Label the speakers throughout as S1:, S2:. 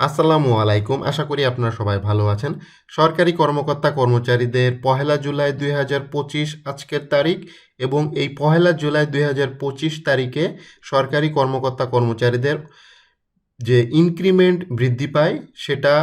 S1: আসসালামু আলাইকুম। আশা করি আপনারা সবাই ভালো আছেন। সরকারি কর্মকর্তা কর্মচারীদের পহেলা জুলাই দুই হাজার পঁচিশ আজকের তারিখ এবং এই পহেলা জুলাই দুই হাজার পঁচিশ তারিখে সরকারি কর্মকর্তা কর্মচারীদের যে ইনক্রিমেন্ট বৃদ্ধি পায়, সেটা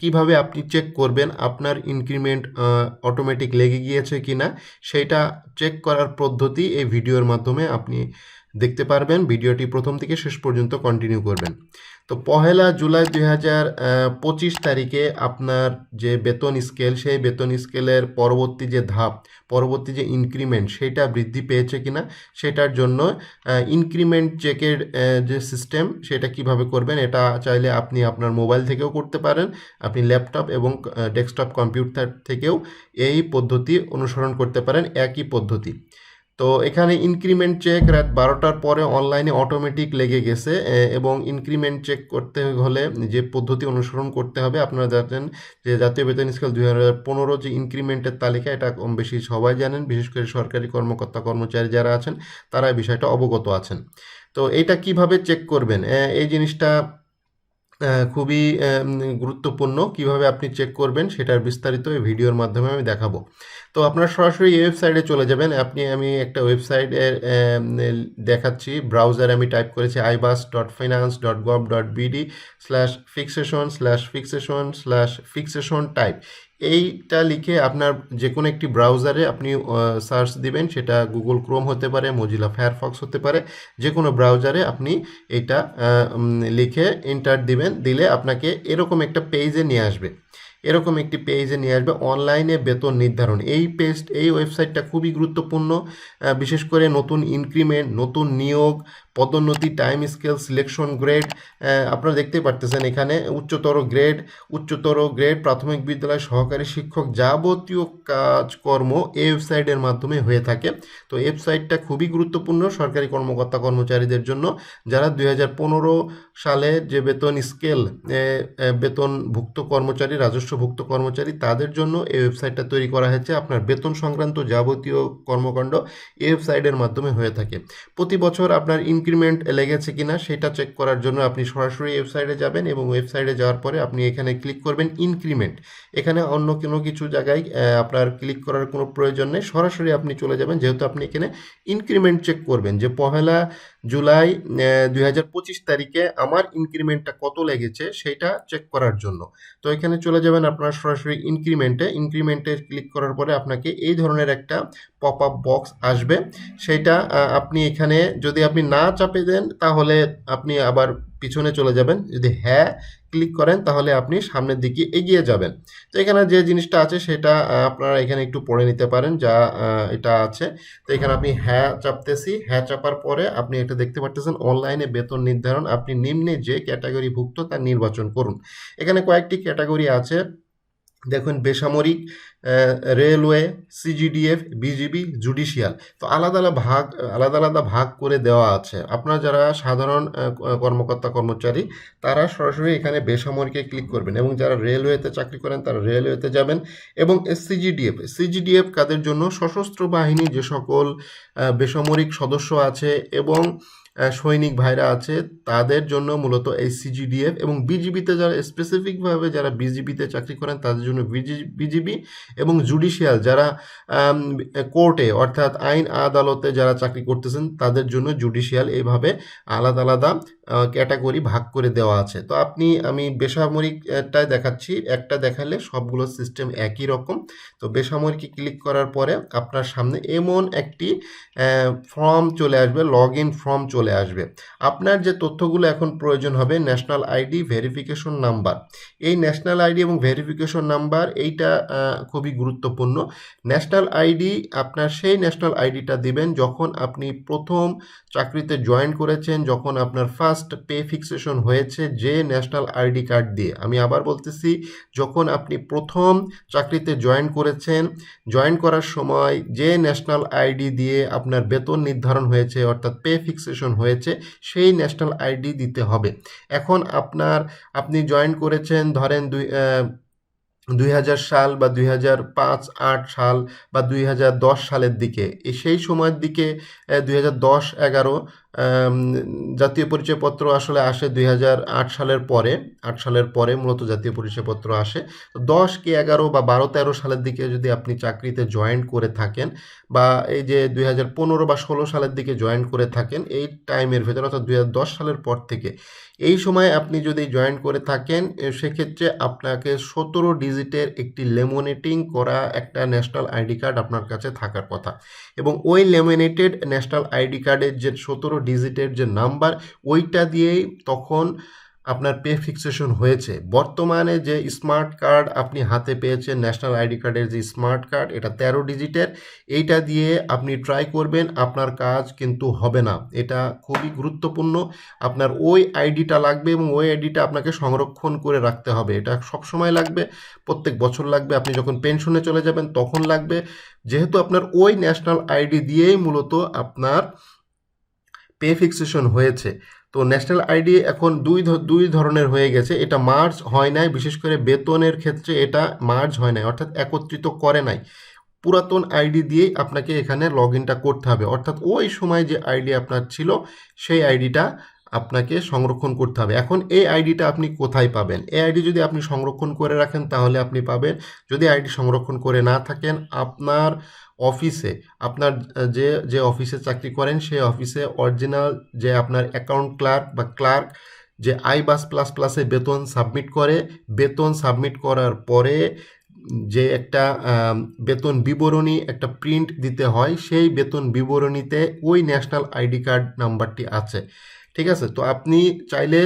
S1: কীভাবে আপনি চেক করবেন, আপনার ইনক্রিমেন্ট অটোমেটিক লেগে গিয়েছে কিনা, সেটা চেক করার পদ্ধতি এই ভিডিওর মাধ্যমে আপনি দেখতে পারবেন, ভিডিওটি প্রথম থেকে শেষ পর্যন্ত কন্টিনিউ করবেন। তো পহেলা জুলাই দুই হাজার পঁচিশ তারিখে আপনার যে বেতন স্কেল সেই বেতন স্কেলের পরবর্তী যে ধাপ, পরবর্তী যে ইনক্রিমেন্ট সেটা বৃদ্ধি পেয়েছে কিনা, সেটার জন্য ইনক্রিমেন্ট চেকের যে সিস্টেম সেটা কীভাবে করবেন, এটা চাইলে আপনি আপনার মোবাইল থেকেও করতে পারেন, আপনি ল্যাপটপ এবং ডেস্কটপ কম্পিউটার থেকেও এই পদ্ধতি অনুসরণ করতে পারেন, একই পদ্ধতি। তো এখানে ইনক্রিমেন্ট চেক রাত বারোটার পরে অনলাইনে অটোমেটিক লেগে গেছে এবং ইনক্রিমেন্ট চেক করতে হলে যে পদ্ধতি অনুসরণ করতে হবে, আপনারা জানেন যে জাতীয় বেতন স্কেল দুই হাজার পনেরো যে ইনক্রিমেন্টের তালিকা, এটা কম বেশি সবাই জানেন, বিশেষ করে সরকারি কর্মকর্তা কর্মচারী যারা আছেন, তারা এই বিষয়টা অবগত আছেন। তো এটা কীভাবে চেক করবেন? এই জিনিসটা খুবই গুরুত্বপূর্ণ কীভাবে আপনি চেক করবেন সেটার বিস্তারিত এই ভিডিওর মাধ্যমে আমি দেখাবো। তো আপনারা সরাসরি এই ওয়েবসাইটে চলে যাবেন। আপনি, আমি একটা ওয়েবসাইটের দেখাচ্ছি। ব্রাউজার আমি টাইপ করেছি iBAS dot finance dot gov dot BD slash fixation slash fixation slash fixation type এইটা লিখে আপনার যে কোনো একটি ব্রাউজারে আপনি সার্চ দিবেন, সেটা গুগল ক্রোম হতে পারে মজিলা ফায়ারফক্স হতে পারে যে কোনো ব্রাউজারে আপনি এটা লিখে এন্টার দিবেন, দিলে আপনাকে এরকম একটা পেজে নিয়ে আসবে। এরকম একটি পেজে নিয়ে আসবে অনলাইনে বেতন নির্ধারণ। এই পেজ এই ওয়েবসাইটটা খুবই গুরুত্বপূর্ণ। বিশেষ করে নতুন ইনক্রিমেন্ট নতুন নিয়োগ, পদোন্নতি টাইম স্কেল সিলেকশন গ্রেড আপনারা দেখতে পারতেছেন এখানে উচ্চতর গ্রেড উচ্চতর গ্রেড প্রাথমিক বিদ্যালয়, সহকারী শিক্ষক যাবতীয় কাজকর্ম এই ওয়েবসাইটের মাধ্যমে হয়ে থাকে। তো ওয়েবসাইটটা খুবই গুরুত্বপূর্ণ সরকারি কর্মকর্তা কর্মচারীদের জন্য। যারা দু হাজার পনেরো সালে যে বেতন স্কেল বেতনভুক্ত কর্মচারী রাজস্বভুক্ত কর্মচারী, তাদের জন্য এই ওয়েবসাইটটা তৈরি করা হয়েছে। আপনার বেতন সংক্রান্ত যাবতীয় কর্মকাণ্ড এই ওয়েবসাইটের মাধ্যমে হয়ে থাকে। প্রতি বছর আপনার ইনক্রিমেন্ট লেগেছে কিনা সেটা চেক করার জন্য আপনি সরাসরি ওয়েবসাইটে যাবেন এবং ওয়েবসাইটে যাওয়ার পরে আপনি এখানে ক্লিক করবেন ইনক্রিমেন্ট। এখানে অন্য কোনো কিছু জায়গায় আপনার ক্লিক করার কোনো প্রয়োজন নেই। সরাসরি আপনি চলে যাবেন, যেহেতু আপনি এখানে ইনক্রিমেন্ট চেক করবেন যে পহেলা জুলাই দুই হাজার পঁচিশ তারিখে আমার ইনক্রিমেন্টটা কত লেগেছে সেটা চেক করার জন্য। তো এখানে চলে যাবেন আপনার সরাসরি ইনক্রিমেন্টে ইনক্রিমেন্টে ক্লিক করার পরে আপনাকে এই ধরনের একটা পপ আপ বক্স আসবে। সেটা আপনি এখানে যদি আপনি না চাপে দেন তাহলে আপনি আবার পিছনে চলে যাবেন। যদি হ্যাঁ ক্লিক করেন, তাহলে আপনি সামনের দিকে এগিয়ে যাবেন। তো এখানে যে জিনিসটা আছে, সেটা আপনারা এখানে একটু পড়ে নিতে পারেন যা এটা আছে। তো এখানে আপনি হ্যাঁ চাপতেছি। হ্যাঁ চাপার পরে আপনি এটা দেখতে পারতেছেন, অনলাইনে বেতন নির্ধারণ। আপনি নিম্নে যে ক্যাটাগরি ভুক্ত তা নির্বাচন করুন। এখানে কয়েকটি ক্যাটাগরি আছে। দেখুন, বেসামরিক রেলওয়ে, সিজিডিএফ, বিজিবি, জুডিশিয়াল। তো আলাদা আলাদা ভাগ, আলাদা আলাদা ভাগ করে দেওয়া আছে। আপনারা যারা সাধারণ কর্মকর্তা, কর্মচারী, তারা সরাসরি এখানে বেসামরিকে ক্লিক করবেন এবং যারা রেলওয়েতে চাকরি করেন, তারা রেলওয়েতে যাবেন এবং সিজিডিএফ সিজিডিএফ কাদের জন্য সশস্ত্র বাহিনী যে সকল বেসামরিক সদস্য আছে এবং সৈনিক ভাইরা আছে, তাদের জন্য মূলত এই সিজিডিএফ এবং বিজিবিতে যারা স্পেসিফিকভাবে যারা বিজিবিতে চাকরি করেন, তাদের জন্য বিজিবি এবং জুডিশিয়াল যারা কোর্টে অর্থাৎ আইন আদালতে যারা চাকরি করতেছেন, তাদের জন্য জুডিশিয়াল এইভাবে আলাদা আলাদা ক্যাটাগরি ভাগ করে দেওয়া আছে। তো আপনি, আমি বেসামরিকটায় দেখাচ্ছি। একটা দেখালে সবগুলো সিস্টেম একই রকম। তো বেসামরিকে ক্লিক করার পরে আপনার সামনে এমন একটি ফর্ম চলে আসবে লগ ইন ফর্ম চলে আসবে। আপনার যে তথ্যগুলো এখন প্রয়োজন হবে ন্যাশনাল আইডি ভেরিফিকেশন নাম্বার এই ন্যাশনাল আইডি এবং ভেরিফিকেশন নাম্বার এইটা খুবই গুরুত্বপূর্ণ। ন্যাশনাল আইডি আপনার সেই ন্যাশনাল আইডিটা দিবেন যখন আপনি প্রথম চাকরিতে জয়েন করেছেন, যখন আপনার ফার্স্ট পে ফিক্সেশন হয়েছে যে ন্যাশনাল আইডি কার্ড দিয়ে। আমি আবার বলতেছি, যখন আপনি প্রথম চাকরিতে জয়েন করেছেন জয়েন করার সময় যে ন্যাশনাল আইডি দিয়ে আপনার বেতন নির্ধারণ হয়েছে, অর্থাৎ পে ফিক্সেশন হয়েছে, সেই ন্যাশনাল আইডি দিতে হবে। এখন আপনার, আপনি জয়েন করেছেন ধরেন দুই দুই সাল বা দুই হাজার পাঁচ, আট সাল বা দুই হাজার দশ সালের দিকে। সেই সময়ের দিকে দুই হাজার দশ, এগারো জাতীয় পরিচয়পত্র আসলে আসে দুই হাজার আট সালের পরে, আট সালের পরে মূলত জাতীয় পরিচয়পত্র আসে। তো দশ কি এগারো বা বারো তেরো সালের দিকে যদি আপনি চাকরিতে জয়েন করে থাকেন বা এই যে দুই হাজার পনেরো বা ষোলো সালের দিকে জয়েন করে থাকেন, এই টাইমের ভেতরে অর্থাৎ দুই হাজার দশ সালের পর থেকে, এই সময় আপনি যদি জয়েন করে থাকেন সেক্ষেত্রে আপনাকে সতেরো ডিজিটের একটি লেমোনেটিং করা একটা ন্যাশনাল আইডি কার্ড আপনার কাছে থাকার কথা। এবং ওই লেমিনেটেড ন্যাশনাল আইডি কার্ডের যে সতেরো ডিজিটের যে নাম্বার ওইটা দিয়েই তখন আপনার পে ফিক্সেশন হয়েছে। বর্তমানে যে স্মার্ট কার্ড আপনি হাতে পেয়েছেন ন্যাশনাল আইডি কার্ডের যে স্মার্ট কার্ড এটা তেরো ডিজিটের এইটা দিয়ে আপনি ট্রাই করবেন, আপনার কাজ কিন্তু হবে না। এটা খুবই গুরুত্বপূর্ণ। আপনার ওই আইডিটা লাগবে এবং ওই আইডিটা আপনাকে সংরক্ষণ করে রাখতে হবে। এটা সবসময় লাগবে, প্রত্যেক বছর লাগবে। আপনি যখন পেনশনে চলে যাবেন, তখন লাগবে। যেহেতু আপনার ওই ন্যাশনাল আইডি দিয়েই মূলত আপনার পে ফিক্সেশন হয়েছে। তো ন্যাশনাল আইডি এখন দুই দুই ধরনের হয়ে গেছে। এটা মার্জ হয় নাই, বিশেষ করে বেতনের ক্ষেত্রে এটা মার্জ হয় নাই, অর্থাৎ একত্রিত করে নাই। পুরাতন আইডি দিয়েই আপনাকে এখানে লগ করতে হবে। অর্থাৎ ওই সময় যে আইডি আপনার ছিল, সেই আইডিটা আপনাকে সংরক্ষণ করতে হবে। এখন এই আইডিটা আপনি কোথায় পাবেন? এই আইডি যদি আপনি সংরক্ষণ করে রাখেন, তাহলে আপনি পাবেন, যদি আইডি সংরক্ষণ করে না থাকেন, আপনার অফিসে, আপনার যে যে অফিসে চাকরি করেন, সেই অফিসে অরিজিনাল যে আপনার অ্যাকাউন্ট ক্লার্ক বা ক্লার্ক যে আই বাস প্লাস প্লাসে বেতন সাবমিট করে, বেতন সাবমিট করার পরে যে একটা বেতন বিবরণী একটা প্রিন্ট দিতে হয়, সেই বেতন বিবরণীতে ওই ন্যাশনাল আইডি কার্ড নাম্বারটি আছে। ঠিক আছে? তো আপনি চাইলে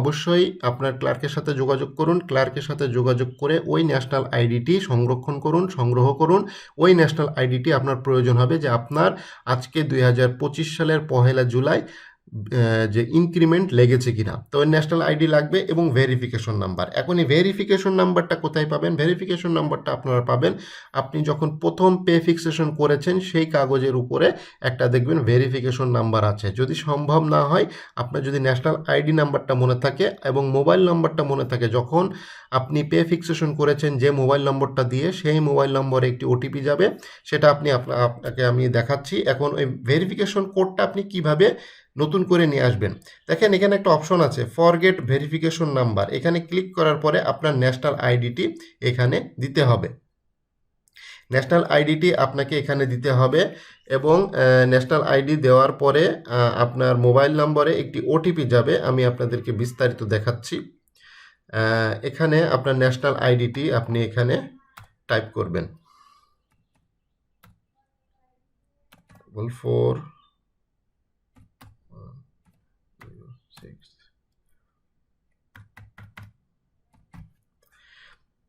S1: অবশ্যই আপনার ক্লার্কের সাথে যোগাযোগ করুন। ক্লার্কের সাথে যোগাযোগ করে ওই ন্যাশনাল আইডিটি সংরক্ষণ করুন, সংগ্রহ করুন। ওই ন্যাশনাল আইডিটি আপনার প্রয়োজন হবে যে আপনার আজকে দুই হাজার পঁচিশ সালের পহেলা জুলাই যে ইনক্রিমেন্ট লেগেছে কিনা। তো ন্যাশনাল আইডি লাগবে এবং ভেরিফিকেশন নাম্বার এখন এই ভেরিফিকেশন নাম্বারটা কোথায় পাবেন? ভেরিফিকেশন নাম্বারটা আপনারা পাবেন। আপনি যখন প্রথম পে ফিক্সেশন করেছেন, সেই কাগজের উপরে একটা দেখবেন ভেরিফিকেশন নাম্বার আছে। যদি সম্ভব না হয়, আপনার যদি ন্যাশনাল আইডি নাম্বারটা মনে থাকে এবং মোবাইল নাম্বারটা মনে থাকে, যখন আপনি পে ফিক্সেশন করেছেন যে মোবাইল নম্বরটা দিয়ে, সেই মোবাইল নম্বরে একটি ওটিপি যাবে। সেটা আপনি আপনাকে আমি দেখাচ্ছি। এখন ওই ভেরিফিকেশন কোডটা আপনি কীভাবে নতুন করে নিয়ে আসবেন। দেখেন, এখানে একটা অপশন আছে ফরগেট ভেরিফিকেশন নাম্বার এখানে ক্লিক করার পরে আপনার ন্যাশনাল আইডিটি এখানে দিতে হবে। ন্যাশনাল আইডিটি আপনাকে এখানে দিতে হবে এবং ন্যাশনাল আইডি দেওয়ার পরে আপনার মোবাইল নম্বরে একটি ওটিপি যাবে। আমি আপনাদেরকে বিস্তারিত দেখাচ্ছি। এখানে আপনার ন্যাশনাল আইডিটি আপনি এখানে টাইপ করবেন। ফোর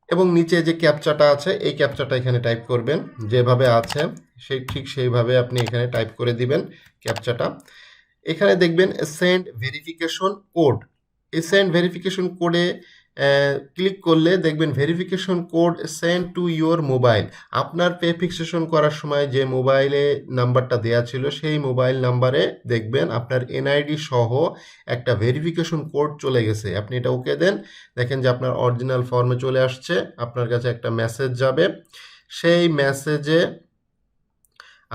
S1: এবং নিচে যে ক্যাপচাটা আছে, এই ক্যাপচাটা এখানে টাইপ করবেন। যেভাবে আছে, সেই, ঠিক সেইভাবে আপনি এখানে টাইপ করে দিবেন ক্যাপচাটা এখানে দেখবেন সেন্ড ভেরিফিকেশন কোড এই সেন্ড ভেরিফিকেশন কোডে ক্লিক করলে দেখবেন verification code send to your mobile আপনার পে ফিক্সেশন করার সময় যে মোবাইলে নাম্বারটা দেওয়া ছিল, সেই মোবাইল নাম্বারে দেখবেন আপনার এনআইডি সহ একটা ভেরিফিকেশন কোড চলে গেছে। আপনি এটা ওকে দেন। দেখেন যে আপনার অরিজিনাল ফর্মে চলে আসছে। আপনার কাছে একটা মেসেজ যাবে। সেই মেসেজে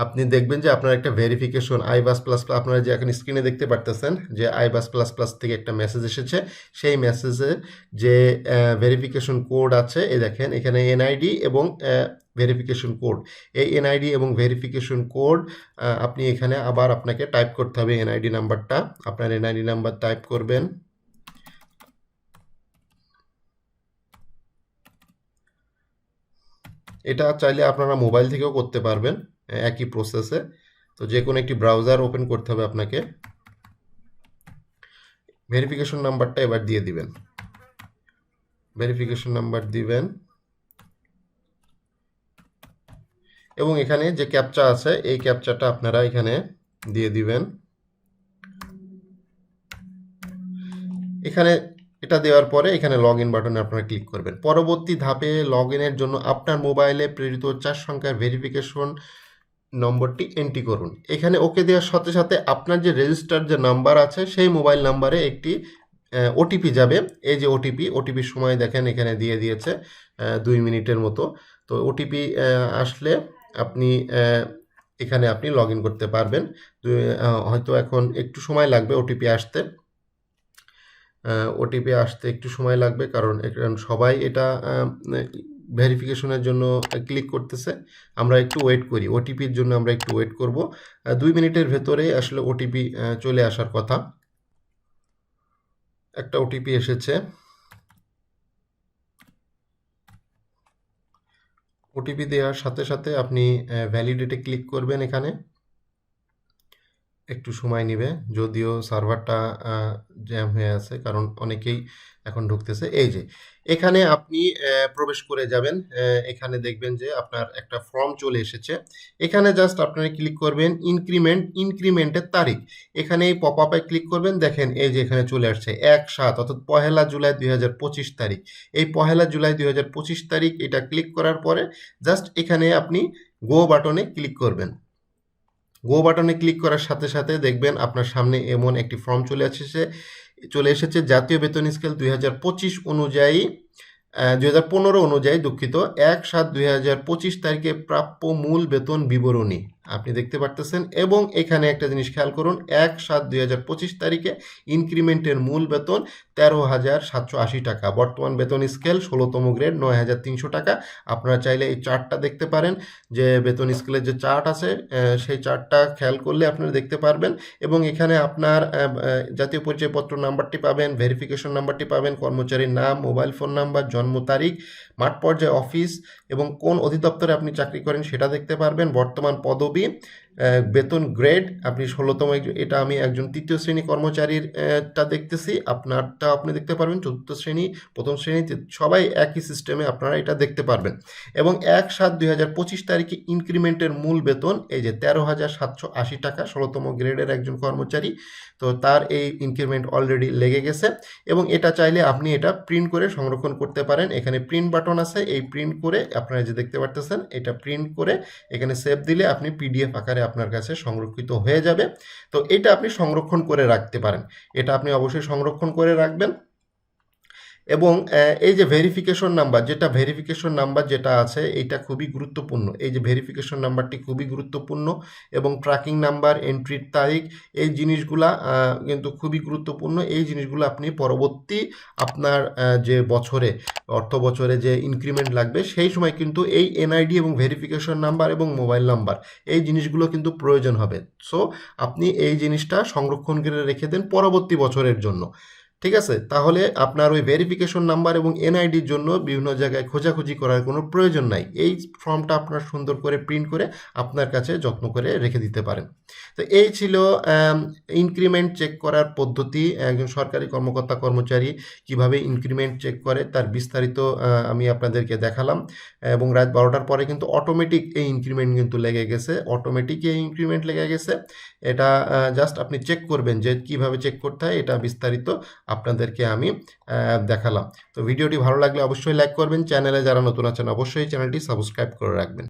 S1: আপনি দেখবেন যে আপনার একটা verification I BAS plus plus আপনারা যে এখন স্ক্রিনে দেখতে পারতেছেন যে আই বাস প্লাস প্লাস থেকে একটা মেসেজ এসেছে, সেই মেসেজে যে ভেরিফিকেশন কোড আছে, এই দেখেন, এখানে এনআইডি এবং ভেরিফিকেশন কোড এই এনআইডি এবং ভেরিফিকেশন কোড আপনি এখানে আবার আপনাকে টাইপ করতে হবে এনআইডি নাম্বারটা আপনার এনআইডি নাম্বার টাইপ করবেন। এটা চাইলে আপনারা মোবাইল থেকেও করতে পারবেন। একই প্রসেসে তো যে কোনো একটি ব্রাউজার ওপেন করতে হবে আপনাকে। ভেরিফিকেশন নাম্বারটা এবার দিয়ে দিবেন। ভেরিফিকেশন নাম্বার দিবেন। এবং এখানে যে ক্যাপচা আছে, এই ক্যাপচাটা আপনারা এখানে দিয়ে দিবেন। এখানে এটা দেওয়ার পরে এখানে লগ ইন বাটনে আপনারা ক্লিক করবেন। পরবর্তী ধাপে লগ ইনের জন্য আপনার মোবাইলে প্রেরিত চার সংখ্যার ভেরিফিকেশন নম্বরটি এন্ট্রি করুন। এখানে ওকে দেওয়ার সাথে সাথে আপনার যে রেজিস্টার যে নাম্বার আছে, সেই মোবাইল নাম্বারে একটি ওটিপি যাবে। এই যে ওটিপি ওটিপির সময় দেখেন এখানে দিয়ে দিয়েছে দুই মিনিটের মতো। তো ওটিপি আসলে আপনি এখানে আপনি লগ করতে পারবেন। হয়তো এখন একটু সময় লাগবে ওটিপি আসতে। ওটিপি আসতে একটু সময় লাগবে, কারণ সবাই এটা ভেরিফিকেশনের জন্য ক্লিক করতেছে। আমরা একটু ওয়েট করি। ওটিপির জন্য আমরা একটু ওয়েট করব। দুই মিনিটের ভেতরে আসলে ওটিপি চলে আসার কথা। একটা ওটিপি এসেছে। ওটিপি দেওয়ার সাথে সাথে আপনি ভ্যালিডেটে ক্লিক করবেন এখানে। একটু সময় নেবে। যদিও সার্ভারটা জ্যাম হয়ে আছে, কারণ অনেকেই এখন ঢুকতেছে। এই যে, এখানে আপনি প্রবেশ করে যাবেন। এখানে দেখবেন যে আপনার একটা ফর্ম চলে এসেছে। এখানে জাস্ট আপনারা ক্লিক করবেন ইনক্রিমেন্ট। ইনক্রিমেন্টের তারিখ। এখানে এই পপ আপে ক্লিক করবেন। দেখেন এই যে এখানে চলে আসছে, এক সাত, অর্থাৎ পহেলা জুলাই দুই হাজার পঁচিশ তারিখ। এই পহেলা জুলাই দুই হাজার পঁচিশ তারিখ এটা ক্লিক করার পরে জাস্ট এখানে আপনি গো বাটনে ক্লিক করবেন। গো বাটনে ক্লিক করার সাথে সাথে দেখবেন আপনার সামনে এমন একটি ফর্ম চলে এসেছে চলে এসেছে জাতীয় বেতন স্কেল দুই হাজার পঁচিশ অনুযায়ী দুই হাজার পনেরো অনুযায়ী দুঃখিত, এক সাত দুই তারিখে প্রাপ্য মূল বেতন বিবরণী। আপনি দেখতে পারতেছেন এবং এখানে একটা জিনিস খেয়াল করুন, এক সাত দুই তারিখে ইনক্রিমেন্টের মূল বেতন তেরো হাজার সাতশো আশি টাকা। বর্তমান বেতন স্কেল ষোলোতম গ্রেড, নয় হাজার তিনশো টাকা। আপনারা চাইলে এই চার্টটা দেখতে পারেন, যে বেতন স্কেলের যে চার্ট আছে সেই চার্টটা খেয়াল করলে আপনারা দেখতে পারবেন। এবং এখানে আপনার জাতীয় পরিচয়পত্র নাম্বারটি পাবেন ভেরিফিকেশন নাম্বারটি পাবেন, কর্মচারীর নাম মোবাইল ফোন নাম্বার জন্ম তারিখ, মাঠ পর্যায়ে অফিস এবং কোন অধিদপ্তরে আপনি চাকরি করেন সেটা দেখতে পারবেন। বর্তমান পদবি বেতন গ্রেড আপনি ষোলোতম এটা আমি একজন তৃতীয় শ্রেণি কর্মচারীর টা দেখতেছি, আপনারটা আপনি দেখতে পারবেন, চতুর্থ শ্রেণি, প্রথম শ্রেণি সবাই একই সিস্টেমে আপনারা এটা দেখতে পারবেন। এবং এক সাত দুই হাজার পঁচিশ তারিখে ইনক্রিমেন্টের মূল বেতন, এই যে তেরো হাজার সাতশো আশি টাকা, ষোলোতম গ্রেডের একজন কর্মচারী, তো তার এই ইনক্রিমেন্ট অলরেডি লেগে গেছে। এবং এটা চাইলে আপনি এটা প্রিন্ট করে সংরক্ষণ করতে পারেন। এখানে প্রিন্ট বাটন আছে, এই প্রিন্ট করে আপনারা যে দেখতে পারতেছেন, এটা প্রিন্ট করে এখানে সেভ দিলে আপনি পিডিএফ আকারে আপনার কাছে সংরক্ষিত হয়ে যাবে। তো এটা আপনি সংরক্ষণ করে রাখতে পারেন। এটা আপনি অবশ্যই সংরক্ষণ করে রাখবেন। এবং এই যে ভেরিফিকেশন নাম্বার যেটা ভেরিফিকেশন নাম্বার যেটা আছে, এইটা খুবই গুরুত্বপূর্ণ। এই যে ভেরিফিকেশন নাম্বারটি খুবই গুরুত্বপূর্ণ এবং ট্র্যাকিং নাম্বার এন্ট্রির তারিখ, এই জিনিসগুলা কিন্তু খুবই গুরুত্বপূর্ণ। এই জিনিসগুলো আপনি পরবর্তী আপনার যে বছরে, অর্থ বছরে যে ইনক্রিমেন্ট লাগবে, সেই সময় কিন্তু এই এনআইডি এবং ভেরিফিকেশন নাম্বার এবং মোবাইল নাম্বার এই জিনিসগুলো কিন্তু প্রয়োজন হবে। সো আপনি এই জিনিসটা সংরক্ষণ করে রেখে দেন পরবর্তী বছরের জন্য। ঠিক আছে? তাহলে আপনার ওই ভেরিফিকেশন নাম্বার এবং এনআইডির জন্য বিভিন্ন জায়গায় খোঁজাখুঁজি করার কোনো প্রয়োজন নাই। এই ফর্মটা আপনার সুন্দর করে প্রিন্ট করে আপনার কাছে যত্ন করে রেখে দিতে পারেন। তো এই ছিল ইনক্রিমেন্ট চেক করার পদ্ধতি। একজন সরকারি কর্মকর্তা কর্মচারী কীভাবে ইনক্রিমেন্ট চেক করে তার বিস্তারিত আমি আপনাদেরকে দেখালাম। এবং রাত বারোটার পরে কিন্তু অটোমেটিক এই ইনক্রিমেন্ট কিন্তু লেগে গেছে। অটোমেটিক এই ইনক্রিমেন্ট লেগে গেছে। এটা জাস্ট আপনি চেক করবেন যে কীভাবে চেক করতে হয়, এটা বিস্তারিত আপনাদেরকে আমি দেখালাম। তো ভিডিওটি ভালো লাগলে অবশ্যই লাইক করবেন। চ্যানেলে যারা নতুন আছেন, অবশ্যই চ্যানেলটি সাবস্ক্রাইব করে রাখবেন।